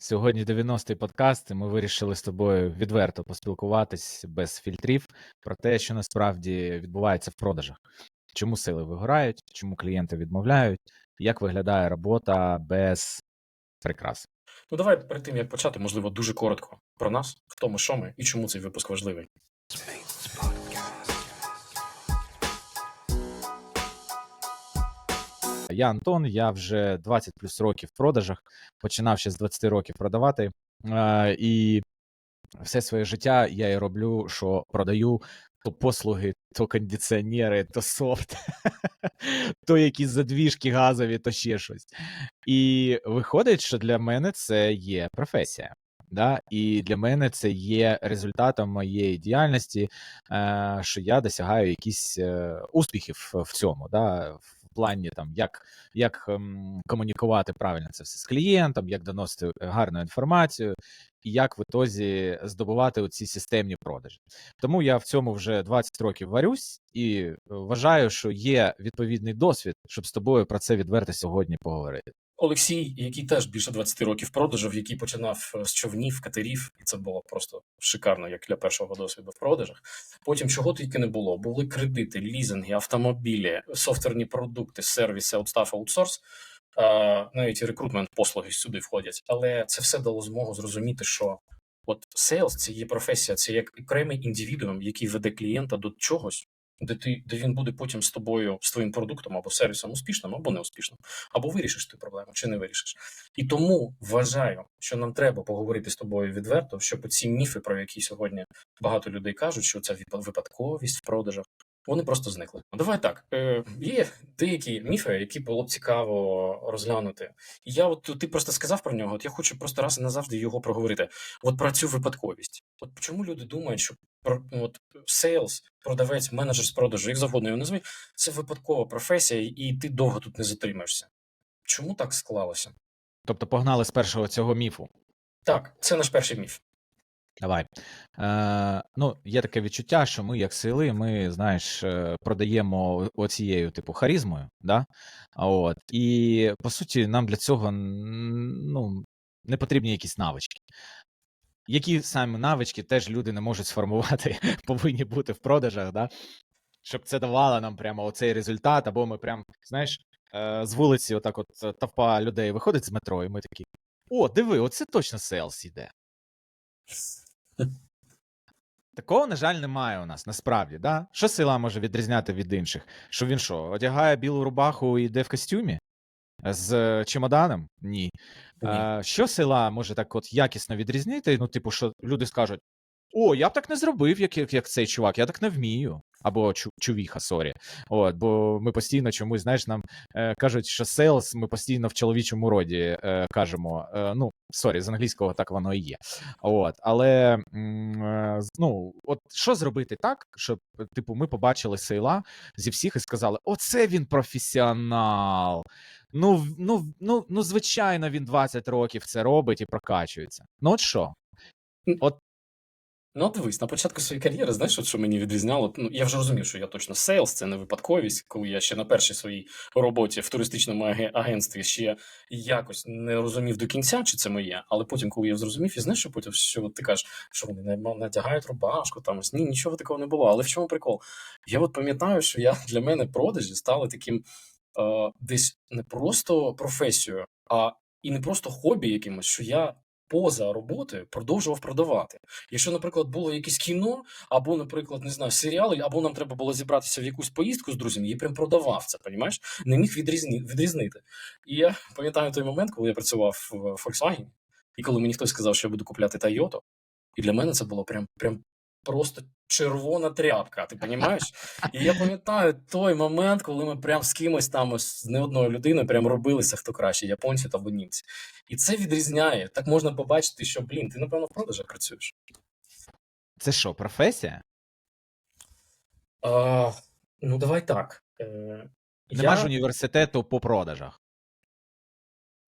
Сьогодні 90-й подкаст, і ми вирішили з тобою відверто поспілкуватись без фільтрів про те, що насправді відбувається в продажах. Чому сили вигорають, чому клієнти відмовляють, як виглядає робота без прикрас. Ну, давай перед тим як почати, можливо, дуже коротко про нас, хто ми, що ми і чому цей випуск важливий. Я Антон, я вже 20 плюс років в продажах, починав ще з 20 років продавати. І все своє життя я і роблю, що продаю то послуги, то кондиціонери, то софт, то якісь задвіжки газові, то ще щось. І виходить, що для мене це є професія. Да? І для мене це є результатом моєї діяльності, е, що я досягаю якісь е, успіхів в цьому, да? Плані там, як, як ем, комунікувати правильно це все з клієнтом, як доносити гарну інформацію, і як в ітозі здобувати оці системні продажі. Тому я в цьому вже 20 років варюсь і вважаю, що є відповідний досвід, щоб з тобою про це відверто сьогодні поговорити. Олексій, який теж більше 20 років продажів, який починав е, з човнів, катерів, і це було просто шикарно, як для першого досвіду в продажах. Потім чого тільки не було. Були кредити, лізинги, автомобілі, софтверні продукти, сервіси, аутстаф, аутсорс. Е, навіть рекрутмент послуги сюди входять. Але це все дало змогу зрозуміти, що от сейлс це є професія, це як окремий індивідуум, який веде клієнта до чогось, де ти де він буде потім з тобою з твоїм продуктом або сервісом успішним, або неуспішним, або вирішиш ти проблему, чи не вирішиш. І тому вважаю, що нам треба поговорити з тобою відверто, щоб ці міфи, про які сьогодні багато людей кажуть, що це випадковість в продажах. Вони просто зникли. Давай так. Е, Є деякі міфи, які було б цікаво розглянути. І я, от ти просто сказав про нього. От я хочу просто раз і назавжди його проговорити. От про цю випадковість. От чому люди думають, що про от сейлс, продавець, менеджер з продажу, як завгодно його назві, це випадкова професія, і ти довго тут не затримаєшся. Чому так склалося? Тобто погнали з першого цього міфу. Так, це наш перший міф. Давай. Е, Ну, є таке відчуття, що ми, як сили, ми, знаєш, е, продаємо оцією, типу, харізмою, да? От. І по суті, нам для цього ну, не потрібні якісь навички. Які саме навички теж люди не можуть сформувати, повинні бути в продажах, да? щоб це давало нам прямо оцей результат, або ми прям, знаєш, е, з вулиці, отак, от тавпа людей виходить з метро, і ми такі: о, диви, оце точно селс іде. Такого, на жаль, немає у нас насправді. да? Що сила може відрізняти від інших? Що він що, одягає білу рубаху і йде в костюмі? З чемоданом? Ні. Ні. А, що сила може так от якісно відрізнити? Ну, типу, що люди скажуть: О, я б так не зробив, як, як, як цей чувак, я так не вмію. Або чу, чувіха, сорі. От, бо ми постійно чомусь, знаєш, нам е, кажуть, що сейлс ми постійно в чоловічому роді е, кажемо. Е, ну, сорі, з англійського так воно і є. От, але е, ну, от що зробити так, щоб типу, ми побачили сейла зі всіх і сказали: Оце він професіонал. Ну, ну, ну, ну, звичайно, він 20 років це робить і прокачується. Ну, от що? Ну, дивись, на початку своєї кар'єри, знаєш, от що мені відрізняло? Ну, я вже розумів, що я точно сейлс, це не випадковість, коли я ще на першій своїй роботі в туристичному аге- агентстві ще якось не розумів до кінця, чи це моє. Але потім, коли я зрозумів, і знаєш, що потім що ти кажеш, що вони надягають рубашку, там ось ні, нічого такого не було. Але в чому прикол? Я от пам'ятаю, що я для мене продажі стали таким е, десь не просто професією, а і не просто хобі якимось, що я поза роботою продовжував продавати. Якщо, наприклад, було якесь кіно, або, наприклад, не знаю, серіали, або нам треба було зібратися в якусь поїздку з друзями, я прям продавав це, понімаєш? Не міг відрізні, відрізнити. І я пам'ятаю той момент, коли я працював в Volkswagen, і коли мені хтось сказав, що я буду купляти Toyota, і для мене це було прям, прям просто червона тряпка, ти розумієш? І я пам'ятаю той момент, коли ми прям з кимось там з не одною людиною прям робилися хто краще, японці та німці. І це відрізняє. Так можна побачити, що блін, ти напевно в продажах працюєш. Це що, професія? А, ну давай так. Е, Нема ж університету по продажах.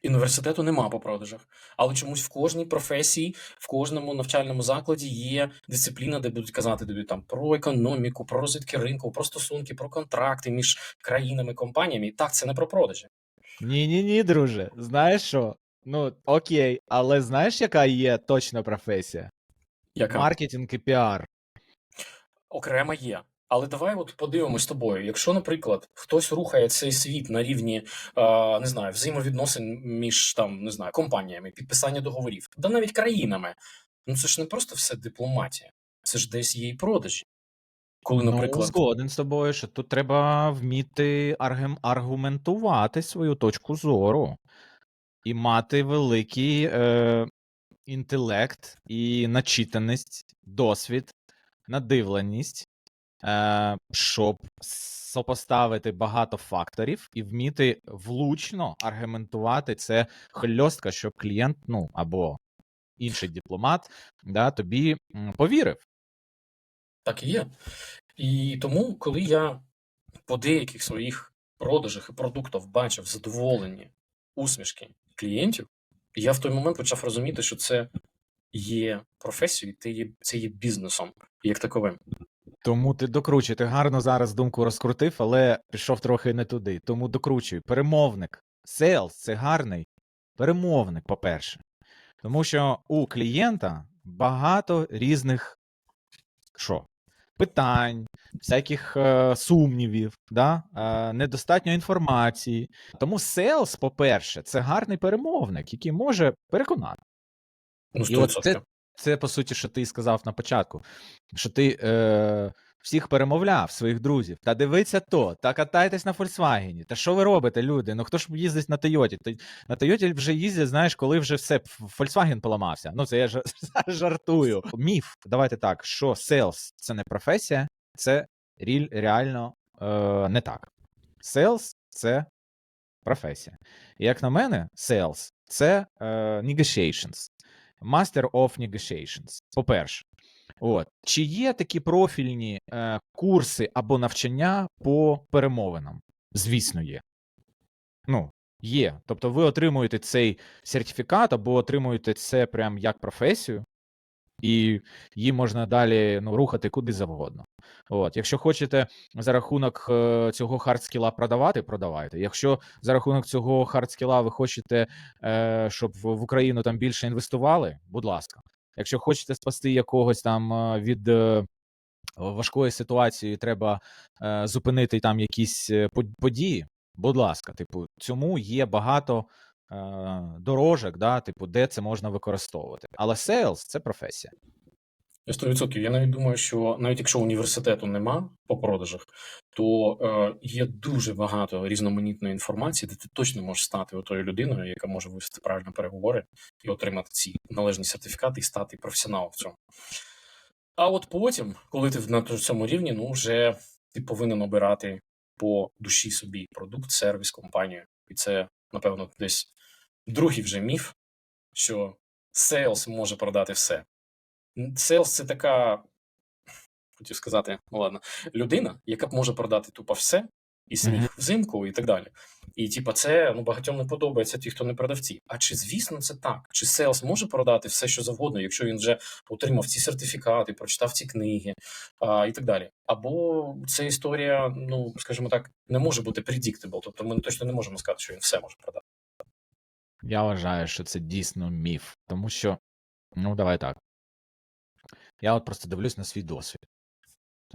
Університету нема по продажах, але чомусь в кожній професії, в кожному навчальному закладі є дисципліна, де будуть казати тобі там про економіку, про розвитки ринку, про стосунки, про контракти між країнами, компаніями. І так, це не про продажі. Ні, ні, ні, друже. Знаєш що? Ну, окей, але знаєш, яка є точна професія? Яка Маркетинг і піар. окрема є. Але давай от подивимось з тобою. Якщо, наприклад, хтось рухає цей світ на рівні е, не знаю, взаємовідносин між там не знаю компаніями, підписання договорів, да навіть країнами, ну це ж не просто все дипломатія, це ж десь є і продажі. Коли, Ну, згоден з тобою, що тут треба вміти аргументувати свою точку зору і мати великий е, інтелект і начитаність, досвід, надивленість, е, щоб сопоставити багато факторів і вміти влучно аргументувати це хльостка, щоб клієнт, ну або інший дипломат, да, тобі повірив. Так і є. І тому, коли я по деяких своїх продажах і продуктах бачив задоволені усмішки клієнтів, я в той момент почав розуміти, що це є професією, це є, бізнесом як таковим. Тому ти докручуй. Ти гарно зараз думку розкрутив, але пішов трохи не туди. Тому докручуй. Перемовник. Сейлс це гарний перемовник, по-перше. Тому що у клієнта багато різних що? Питань, всяких е, сумнівів, да? е, недостатньо інформації. Тому сейлс, по-перше, це гарний перемовник, який може переконати. Ну, І от це, це по суті, що ти сказав на початку, що ти е, всіх перемовляв, своїх друзів. Та дивиться то, та катайтесь на Фольксвагені. Та що ви робите, люди? Ну хто ж їздить на Тойоті? На Тойоті вже їздять, знаєш, коли вже все, Фольксваген поламався. Ну, це я жар- жартую. Міф, давайте так, що селс це не професія, це реально е, не так. Селс це професія. І як на мене, sales – це е, negotiations. Master of negotiations. По-перше, от чи є такі профільні е, курси або навчання по перемовинам? Звісно, є. Ну, є. Тобто, ви отримуєте цей сертифікат або отримуєте це прям як професію, і її можна далі ну, рухати куди завгодно. От, якщо хочете за рахунок е, цього хардскіла продавати, продавайте. Якщо за рахунок цього хардскіла ви хочете, е, щоб в, Україну там більше інвестували, будь ласка. Якщо хочете спасти якогось там е, від е, важкої ситуації, треба е, зупинити там якісь е, події, будь ласка, типу, цьому є багато дорожок, да, типу, де це можна використовувати. Але sales – це професія. 100%. Я навіть думаю, що навіть якщо університету нема по продажах, то е, є дуже багато різноманітної інформації, де ти точно можеш стати отою людиною, яка може вести правильно переговори і отримати ці належні сертифікати і стати професіоналом в цьому. А от потім, коли ти на цьому рівні, ну вже ти повинен обирати по душі собі продукт, сервіс, компанію. І це, напевно, десь другий вже міф, що сейлс може продати все. Сейлс це така, хотів сказати, ну ладно, людина, яка б може продати тупо все, і сніг взимку, і так далі. І типа, це ну багатьом не подобається ті, хто не продавці. А чи звісно це так? Чи сейлс може продати все, що завгодно, якщо він вже отримав ці сертифікати, прочитав ці книги а, і так далі? Або ця історія, ну скажімо так, не може бути predictable, тобто ми точно не можемо сказати, що він все може продати. Я вважаю, що це дійсно міф, тому що, ну, давай так. Я от просто дивлюсь на свій досвід.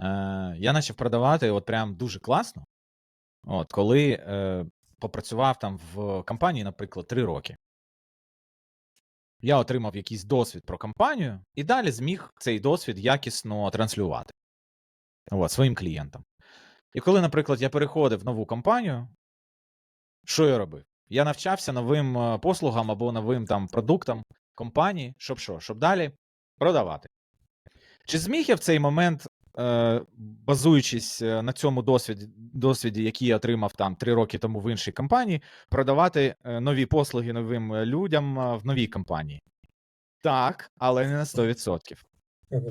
Е, я почав продавати от прям дуже класно. От, коли е, попрацював там в компанії, наприклад, 3 роки. Я отримав якийсь досвід про компанію і далі зміг цей досвід якісно транслювати от, своїм клієнтам. І коли, наприклад, я переходив в нову компанію, що я робив? Я навчався новим е, послугам або новим там продуктам компанії, щоб що? Щоб далі продавати. Чи зміг я в цей момент, е, базуючись е, на цьому досвіді, досвіді, який я отримав там три роки тому в іншій компанії, продавати нові послуги новим людям в новій компанії? Так, але не на 100%.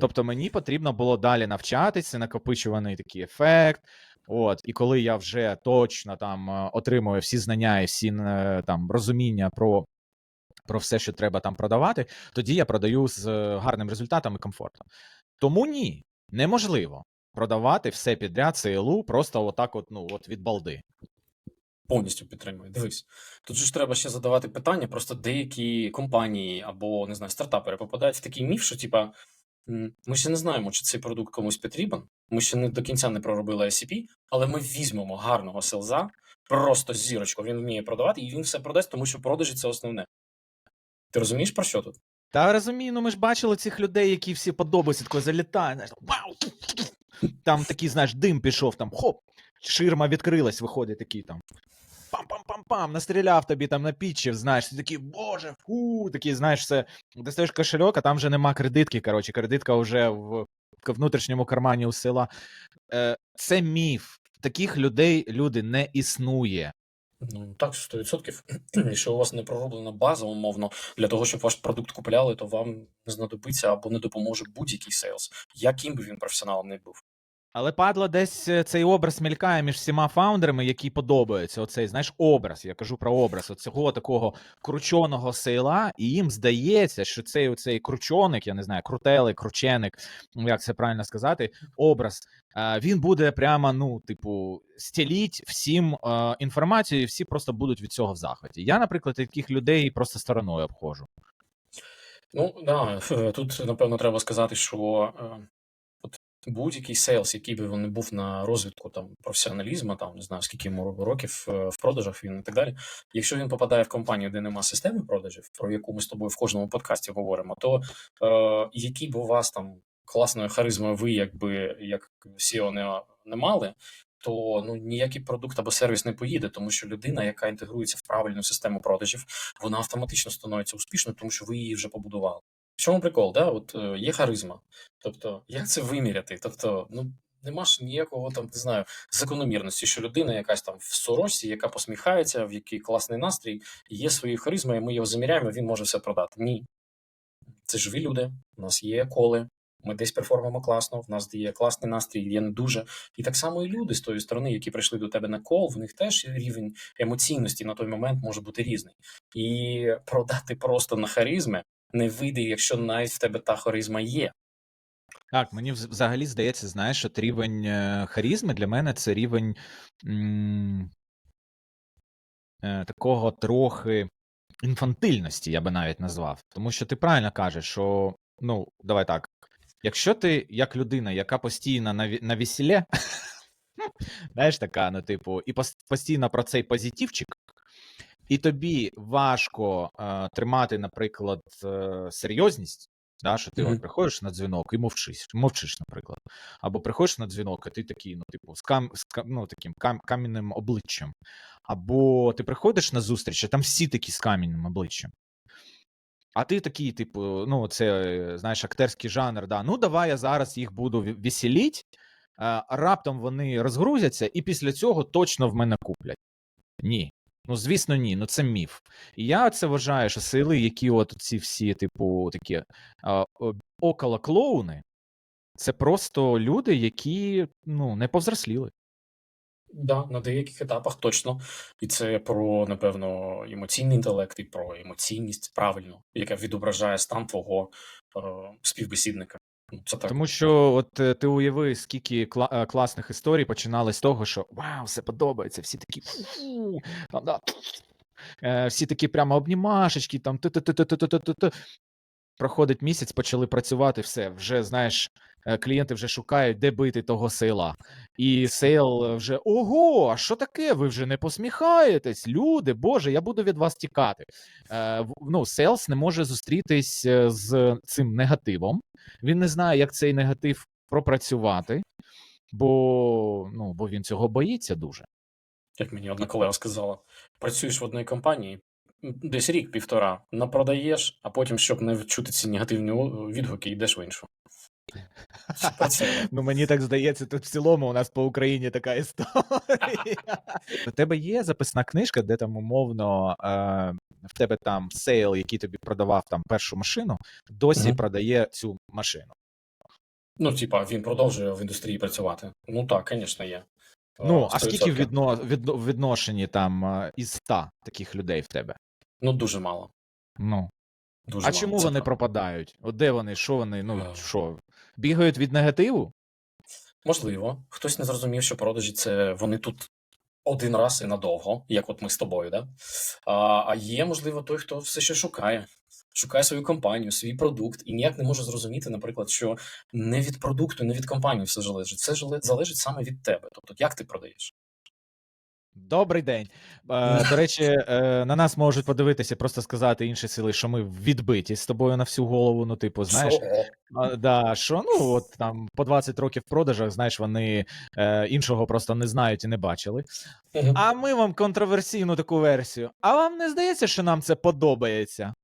Тобто мені потрібно було далі навчатися, накопичуваний такий ефект. От, і коли я вже точно там е, отримую всі знання і всі е, там розуміння про, про все, що треба там продавати, тоді я продаю з е, гарним результатом і комфортом. Тому ні, неможливо продавати все підряд ЦЛУ просто отак, от, ну, от від балди. Повністю підтримую. Дивись, тут же ж треба ще задавати питання. Просто деякі компанії або не знаю, стартапери попадають в такий міф, що типа ми ще не знаємо, чи цей продукт комусь потрібен. Ми ще не до кінця не проробили ICP, але ми візьмемо гарного селза, просто зірочку. Він вміє продавати, і він все продасть, тому що продажі це основне. Ти розумієш про що тут? Та розумію, ну ми ж бачили цих людей, які всі подобаються, тако залітають, знаєш, вау! Там такий, знаєш, дим пішов, там хоп, ширма відкрилась, виходить такий там. Пам-пам-пам-пам, настріляв тобі там на пічів, знаєш, ти такий, боже, фу, такий, знаєш, все. Достаєш кошельок, а там вже нема кредитки. Коротше, кредитка вже в внутрішньому кармані у села. Е, це міф. Таких людей люди не існує. Ну так, 100%. Якщо у вас не пророблена база, умовно, для того, щоб ваш продукт купляли, то вам знадобиться або не допоможе будь-який сейлс, яким би він професіоналом не був. Але падла десь е, цей образ мелькає між всіма фаундерами, які подобаються. Оцей, знаєш, образ. Я кажу про образ оцього такого крученого сейла, і їм здається, що цей оцей кручоник, я не знаю, крутелик, крученик, ну, як це правильно сказати, образ. е, Він буде прямо, ну, типу, стіліть всім е, інформацію, і всі просто будуть від цього в захваті. Я, наприклад, таких людей просто стороною обходжу. Ну да, тут напевно треба сказати, що будь-який сейлс, який би він не був на розвитку там професіоналізму, там не знаю скільки йому років е, в продажах він і так далі. Якщо він попадає в компанію, де нема системи продажів, про яку ми з тобою в кожному подкасті говоримо, то е, які б у вас там класною харизмою ви, якби як SEO не, не мали. То ну ніякий продукт або сервіс не поїде, тому що людина, яка інтегрується в правильну систему продажів, вона автоматично становиться успішною, тому що ви її вже побудували. В чому прикол? Да? От е, є харизма. Тобто, як це виміряти? Тобто, ну нема ж ніякого там, не знаю, закономірності, що людина якась там в сорочці, яка посміхається, в який класний настрій, є своєю харизмою, ми його заміряємо, він може все продати. Ні. Це живі люди, у нас є коли. Ми десь перформимо класно, в нас є класний настрій, є не дуже. І так само і люди з тої сторони, які прийшли до тебе на кол, в них теж рівень емоційності на той момент може бути різний. І продати просто на харизми не вийде, якщо навіть в тебе та харизма є. Так, мені взагалі здається, знаєш, що рівень е, харізми для мене це рівень м, е, такого трохи інфантильності, я би навіть назвав. Тому що ти правильно кажеш, що ну, давай так. Якщо ти як людина, яка постійно на, ві- на весіллі, знаєш, така, ну, типу, і постійно про цей позитивчик, і тобі важко е, тримати, наприклад, е, серйозність, да, що ти Мгм. от приходиш на дзвінок і мовчиш, мовчиш, наприклад. Або приходиш на дзвінок, а ти такий, ну, типу, з, кам, з кам- ну, таким кам, кам'яним обличчям. Або ти приходиш на зустріч, а там всі такі з кам'яним обличчям. А ти такий, типу, ну, це, е, знаєш, актерський жанр, да. Ну, давай я зараз їх буду веселіть, раптом вони розгрузяться, і після цього точно в мене куплять. Ні. Ну, звісно, ні. Ну це міф. І я це вважаю, що сили, які от ці всі, типу, такі около клоуни, це просто люди, які ну, не повзросліли. Да, на деяких етапах точно. І це про, напевно, емоційний інтелект і про емоційність правильно, яка відображає стан твого е, співбесідника. Ну, Це так. Тому що, от е, ти уяви, скільки кла- е, класних історій починали з того, що вау, все подобається, всі такі там, да, е, всі такі прямо обнімашечки, там ти-ти-ти-ти-ти-ти-ти. Проходить місяць, почали працювати, все, вже знаєш, клієнти вже шукають, де бити того сейла. І сейл е, вже ого, а що таке? Ви вже не посміхаєтесь, люди, боже, я буду від вас тікати. Е, ну, сейлс не може зустрітись е, з цим негативом. Він не знає, як цей негатив пропрацювати, бо, ну, бо він цього боїться дуже. Як мені одна колега сказала, працюєш в одній компанії десь рік-півтора, напродаєш, а потім, щоб не чути ці негативні відгуки, йдеш в іншу. Ну, мені так здається, тут в цілому у нас по Україні така історія. У тебе є записна книжка, де там умовно е, в тебе там сейл, який тобі продавав там першу машину, досі Мгм. продає цю машину. Ну, типа, він продовжує в індустрії працювати. Ну так, звісно, є. Ну, Е, а скільки 100%. відно, відно, відношенні там е, із 100 таких людей в тебе? Ну, дуже мало. Ну. Дуже А мало, чому це вони правда. пропадають? От де вони? Що вони? Ну Е. що? Бігають від негативу? Можливо, хтось не зрозумів, що продажі це вони тут один раз і надовго, як от ми з тобою, да? а, а є, можливо, той, хто все ще шукає. Шукає свою компанію, свій продукт, і ніяк не може зрозуміти, наприклад, що не від продукту, не від компанії все залежить. Це залежить саме від тебе. Тобто, як ти продаєш? Добрий день. Е, До речі, е, на нас можуть подивитися, просто сказати інші сили, що ми відбиті з тобою на всю голову. Ну, типу, знаєш, Що? да, що ну от там по 20 років в продажах, знаєш, вони е, іншого просто не знають і не бачили. А ми вам контроверсійну таку версію. А вам не здається, що нам це подобається?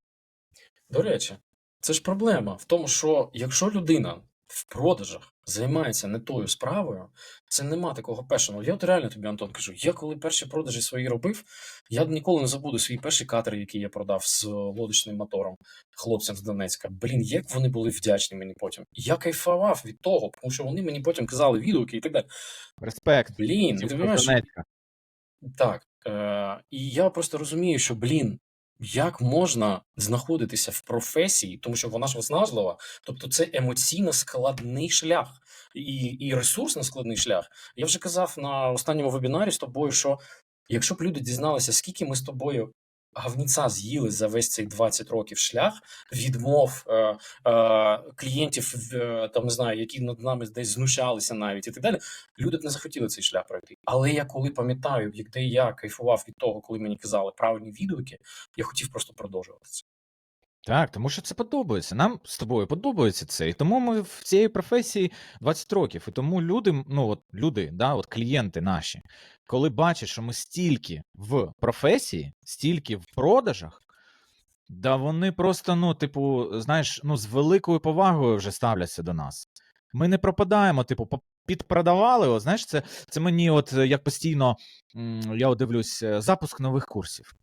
До речі, це ж проблема в тому, що якщо людина в продажах займається не тою справою, це нема такого пешеного. Я от реально тобі, Антон, кажу, я коли перші продажі свої робив, я ніколи не забуду свій перший катер, який я продав з лодочним мотором хлопцям з Донецька. Блін, як вони були вдячні мені потім. Я кайфував від того, тому що вони мені потім казали відгуки і так далі. Респект. Блін, ти розумієш, Донецька. так. Е, і я просто розумію, що, блін, як можна знаходитися в професії, тому що вона ж виснажлива, тобто це емоційно складний шлях і, і ресурсно складний шлях. Я вже казав на останньому вебінарі з тобою, що якщо б люди дізналися, скільки ми з тобою гавніця з'їли за весь цей 20 років шлях, відмов е, е, клієнтів, е, там не знаю, які над нами десь знущалися навіть і так далі, люди б не захотіли цей шлях пройти. Але я коли пам'ятаю, як де я кайфував від того, коли мені казали правильні відгуки, я хотів просто продовжувати це. Так, тому що це подобається. Нам з тобою подобається це. І тому ми в цій професії 20 років. І тому люди, ну от люди, да, от клієнти наші, коли бачать, що ми стільки в професії, стільки в продажах, да вони просто, ну, типу, знаєш, ну, з великою повагою вже ставляться до нас. Ми не пропадаємо, типу, підпродавали. От, знаєш, це, це мені, от як постійно, я дивлюсь, е, запуск нових курсів.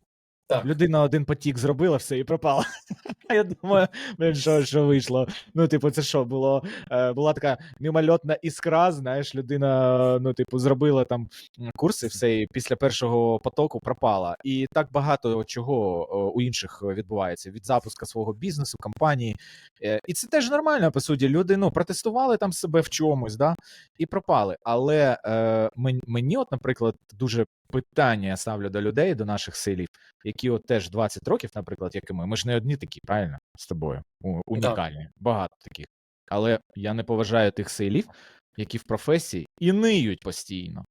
Так. Людина один потік зробила, все і пропала. Я думаю, що, що вийшло. Ну, типу, це що було? Е, була така мімольотна іскра, знаєш, людина, ну, типу, зробила там курси, все, і після першого потоку пропала. І так багато чого у інших відбувається від запуска свого бізнесу, компанії. Е, І це теж нормально, по суті. Люди ну, протестували там себе в чомусь, да, і пропали. Але е, мені, от, наприклад, дуже питання я ставлю до людей, до наших селів, які от теж 20 років, наприклад, як і ми. Ми ж не одні такі, правильно? З тобою. Унікальні, багато таких. Але я не поважаю тих селів, які в професії і ниють постійно.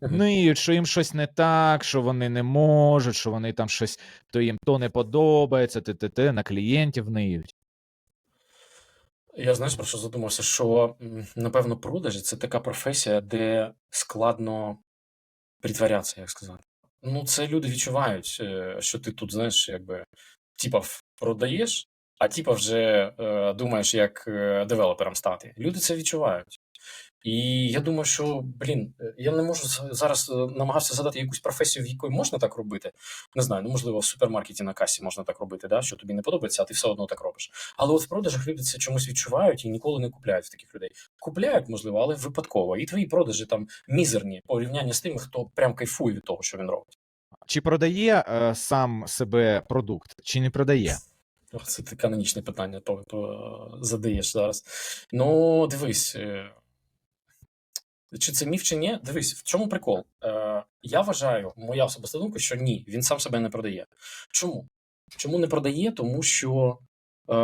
Ниють, що їм щось не так, що вони не можуть, що вони там щось, то їм то не подобається, т-т-т, на клієнтів ниють. Я знаєш про що задумався? Що напевно продажі це така професія, де складно притворятися, як сказати. Ну, це люди відчувають, е, що ти тут, знаєш, якби типов продаєш, а типа вже е, думаєш, як е, девелопером стати. Люди це відчувають. І я думаю, що блін, е, я не можу зараз е, намагався задати якусь професію, в якої можна так робити. Не знаю, ну можливо, в супермаркеті на касі можна так робити, да? що тобі не подобається, а ти все одно так робиш. Але от в продажах люди це чомусь відчувають і ніколи не купляють в таких людей. Купляють, можливо, але випадково. І твої продажі там мізерні порівняння з тими, хто прям кайфує від того, що він робить. Чи продає е, сам себе продукт, чи не продає? Це ти канонічне питання то, то задаєш зараз. Ну, дивись. Чи це міф, чи ні? Дивись, в чому прикол? Е, я вважаю, моя особиста думка, що ні, він сам себе не продає. Чому? Чому не продає? Тому що е,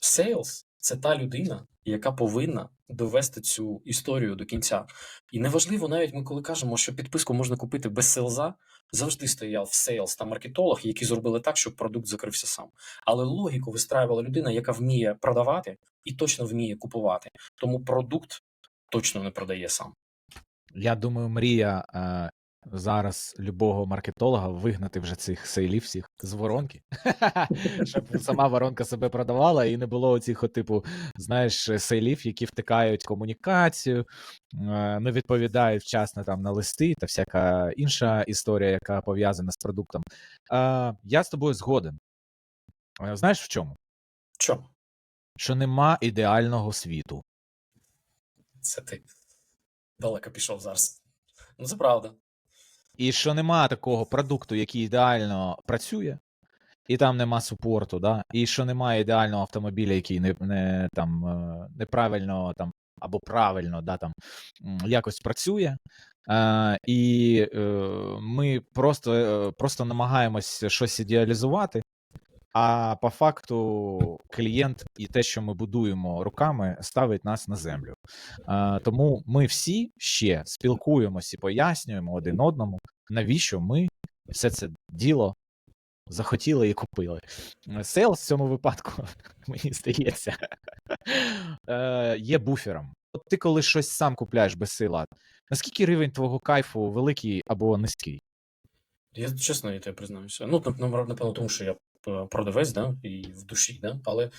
sales – це та людина, яка повинна довести цю історію до кінця. І неважливо, навіть ми коли кажемо, що підписку можна купити без селза, завжди стояв сейлс та маркетолог, які зробили так, щоб продукт закрився сам. Але логіку вистраювала людина, яка вміє продавати і точно вміє купувати. Тому продукт точно не продає сам. Я думаю, мрія е, зараз любого маркетолога вигнати вже цих сейлів всіх з воронки, щоб сама воронка себе продавала і не було оцих, типу, знаєш, сейлів, які втикають комунікацію, е, не відповідають вчасно там на листи та всяка інша історія, яка пов'язана з продуктом. Е, я з тобою згоден. Е, Знаєш в чому? В Чому? Що нема ідеального світу. Це ти далеко пішов зараз. Ну, це правда. І що нема такого продукту, який ідеально працює, і там нема супорту, да? і що немає ідеального автомобіля, який не, не там е, неправильно там або правильно да, там якось працює. Е, і е, ми просто, е, просто намагаємось щось ідеалізувати. А по факту клієнт і те, що ми будуємо руками, ставить нас на землю. Тому ми всі ще спілкуємось і пояснюємо один одному, навіщо ми все це діло захотіли і купили. Сейл в цьому випадку, мені здається, е, є буфером. От ти коли щось сам купляєш без сила, наскільки рівень твого кайфу великий або низький? Я чесно, я тебе признаюся. Ну, нап- нап- напевно, тому що я продавець, да, і в душі, да, але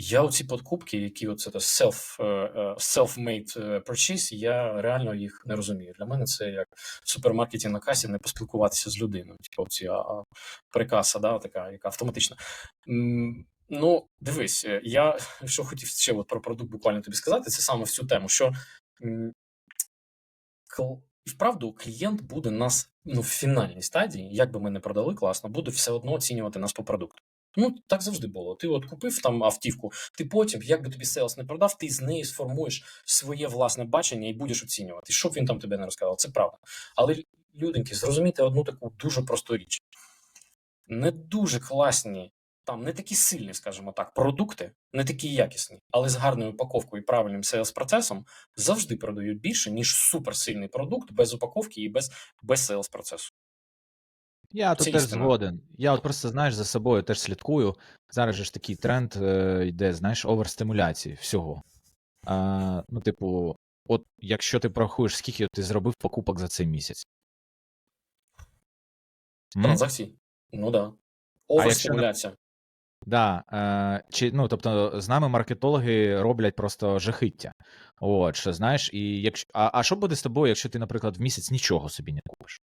я оці подкупки, які оце self, е, е, self-made е, purchase, я реально їх не розумію. Для мене це як в супермаркеті на касі не поспілкуватися з людиною. Типу, оці а, а, прикаса, да, така, яка автоматична. Ну, дивись, е, я що хотів ще от про продукт буквально тобі сказати, це саме в цю тему, що і вправду клієнт буде нас ну, в фінальній стадії, як би ми не продали класно, буде все одно оцінювати нас по продукту. Ну, так завжди було. Ти от купив там автівку, ти потім, як би тобі селс не продав, ти з неї сформуєш своє власне бачення і будеш оцінювати. Щоб він там тебе не розказав, це правда. Але люденьки, зрозумійте одну таку дуже просту річ: не дуже класні, там не такі сильні, скажімо так, продукти, не такі якісні, але з гарною упаковкою і правильним селс процесом завжди продають більше, ніж суперсильний продукт без упаковки і без, без селс процесу. Я тут теж згоден. Я от просто, знаєш, за собою теж слідкую. Зараз же ж такий тренд е, йде, знаєш, оверстимуляції всього. А, ну, типу, от якщо ти порахуєш, скільки ти зробив покупок за цей місяць. Транзакцій? Ну да. Оверстимуляція. Да, е, чи, ну, тобто, з нами маркетологи роблять просто жахиття. От, що знаєш, і якщо, а, а що буде з тобою, якщо ти, наприклад, в місяць нічого собі не купиш?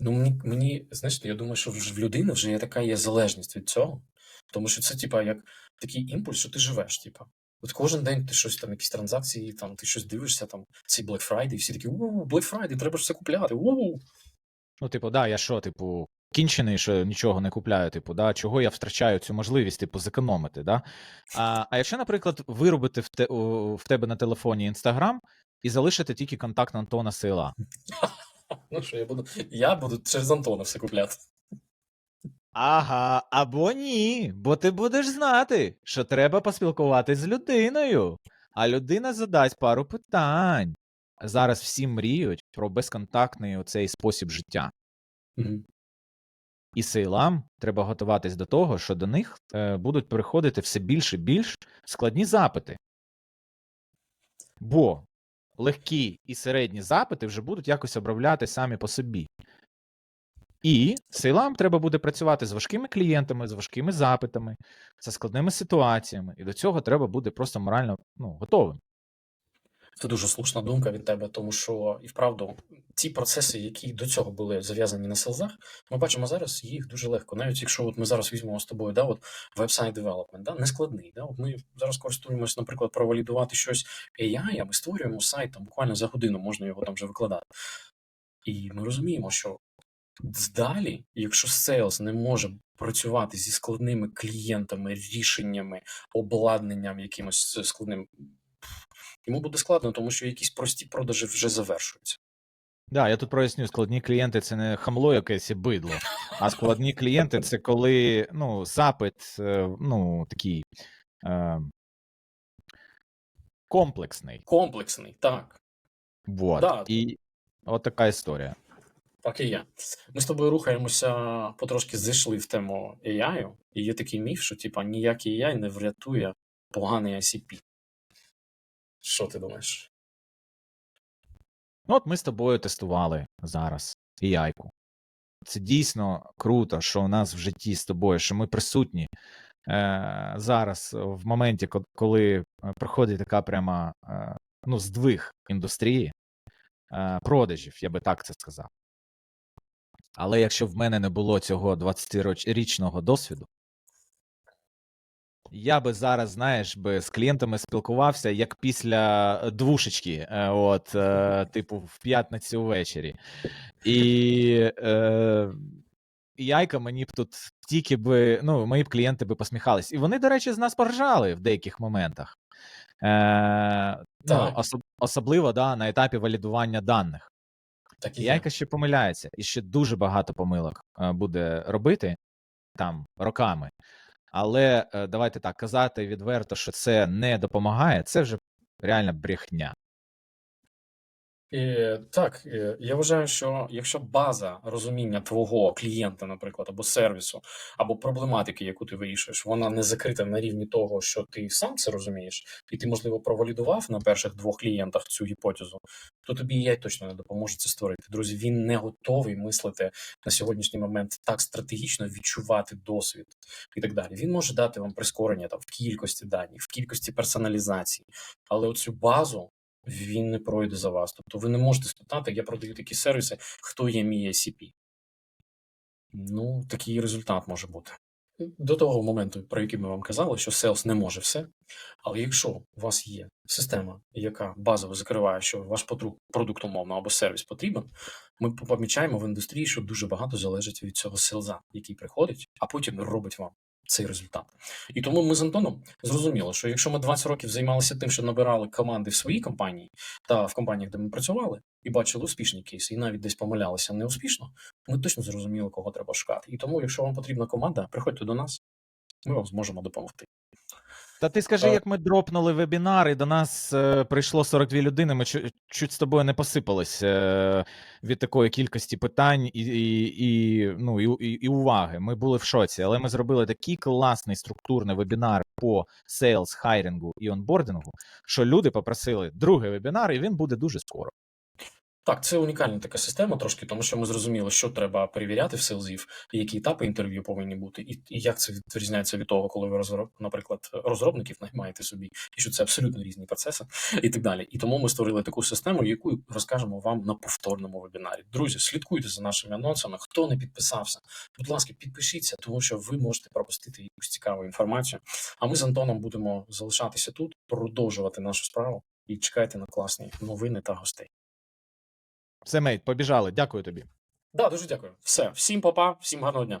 Ну, мені, мені, знаєш, я думаю, що в людини вже є така є залежність від цього. Тому що це, типа, як такий імпульс, що ти живеш, типа. От кожен день ти щось там, якісь транзакції, там, ти щось дивишся, там, цей Black Friday, і всі такі, у, Black Friday, треба ж все купляти. у Ну, типу, да, я що, типу, кінчений, що нічого не купляю, типу, да, чого я втрачаю цю можливість, типу, зекономити, да? А, а якщо, наприклад, виробити в, те, у- в тебе на телефоні Інстаграм і залишити тільки контакт Антона Сила. Ну що, я буду, я буду через Антона все купляти. Ага, або ні, бо ти будеш знати, що треба поспілкуватись з людиною, а людина задасть пару питань. Зараз всі мріють про безконтактний оцей спосіб життя. Мгм. І сейлам треба готуватись до того, що до них е, будуть приходити все більше і більш складні запити. Бо легкі і середні запити вже будуть якось обробляти самі по собі. І сейлам треба буде працювати з важкими клієнтами, з важкими запитами, зі складними ситуаціями. І до цього треба буде просто морально ну, готовим. Це дуже слушна думка від тебе, тому що і вправду ті процеси, які до цього були зав'язані на селзах, ми бачимо зараз їх дуже легко. Навіть якщо от ми зараз візьмемо з тобою, да, от веб-сайт девелопмент, да, не складний. Да, от ми зараз користуємося, наприклад, провалідувати щось AI, а ми створюємо сайт там буквально за годину, можна його там вже викладати. І ми розуміємо, що далі, якщо Sales не може працювати зі складними клієнтами, рішеннями, обладнанням якимось складним, йому буде складно, тому що якісь прості продажі вже завершуються. Да, я тут проясню, складні клієнти це не хамло якесь і бидло, а складні клієнти це коли ну, запит е, ну, такий е, комплексний. Комплексний, так. Вот. Да. І от така історія. Так і є. Ми з тобою рухаємося, потрошки зайшли в тему AI, і є такий міф, що типа ніякий AI не врятує поганий ICP. Що ти думаєш? Ну, от ми з тобою тестували зараз AI-ку. Це дійсно круто, що у нас в житті з тобою, що ми присутні е, зараз в моменті, коли е, проходить така пряма е, ну, здвиг індустрії е, продажів, я би так це сказав. Але якщо в мене не було цього 20-річного досвіду, я би зараз, знаєш, би з клієнтами спілкувався як після двушечки, е, от, е, типу, в п'ятницю ввечері. І е, яйка мені б тут тільки би, ну, мої б клієнти би посміхались. І вони, до речі, з нас поржали в деяких моментах. Е, ну, Так. особ- особливо да, на етапі валідування даних. Так і є. Яйка ще помиляється, і ще дуже багато помилок е, буде робити там роками. Але е, давайте так казати відверто, що це не допомагає, це вже реальна брехня. Е, так, я вважаю, що якщо база розуміння твого клієнта, наприклад, або сервісу, або проблематики, яку ти вирішуєш, вона не закрита на рівні того, що ти сам це розумієш, і ти, можливо, провалідував на перших двох клієнтах цю гіпотезу, то тобі я точно не допоможе це створити. Друзі, він не готовий мислити на сьогоднішній момент так стратегічно, відчувати досвід і так далі. Він може дати вам прискорення там в кількості даних, в кількості персоналізації, але оцю базу він не пройде за вас. Тобто ви не можете спитати, я продаю такі сервіси, хто є мій ICP. Ну, такий результат може бути. До того моменту, про який ми вам казали, що Sales не може все. Але якщо у вас є система, яка базово закриває, що ваш продукт умовно або сервіс потрібен, ми помічаємо в індустрії, що дуже багато залежить від цього селза, який приходить, а потім робить вам цей результат. І тому ми з Антоном зрозуміли, що якщо ми 20 років займалися тим, що набирали команди в своїй компанії та в компаніях, де ми працювали, і бачили успішні кейси, і навіть десь помилялися неуспішно, ми точно зрозуміли, кого треба шукати. І тому, якщо вам потрібна команда, приходьте до нас, ми вам зможемо допомогти. Та ти скажи, як ми дропнули вебінар, і до нас е, прийшло 42 людини. Ми чу- чуть з тобою не посипались е, від такої кількості питань і, і, і, ну, і, і, і уваги. Ми були в шоці, але ми зробили такий класний структурний вебінар по сейлс, хайрінгу і онбордингу, що люди попросили другий вебінар, і він буде дуже скоро. Так, це унікальна така система, трошки, тому що ми зрозуміли, що треба перевіряти в селзів, які етапи інтерв'ю повинні бути, і, і як це відрізняється від того, коли ви розроб, наприклад, розробників наймаєте собі, і що це абсолютно різні процеси, і так далі. І тому ми створили таку систему, яку розкажемо вам на повторному вебінарі. Друзі, слідкуйте за нашими анонсами. Хто не підписався, будь ласка, підпишіться, тому що ви можете пропустити якусь цікаву інформацію. А ми з Антоном будемо залишатися тут, продовжувати нашу справу і чекайте на класні новини та гостей. Все, мейт, побіжали. Дякую тобі. Да, дуже дякую. Все, всім, папа, всім гарного дня.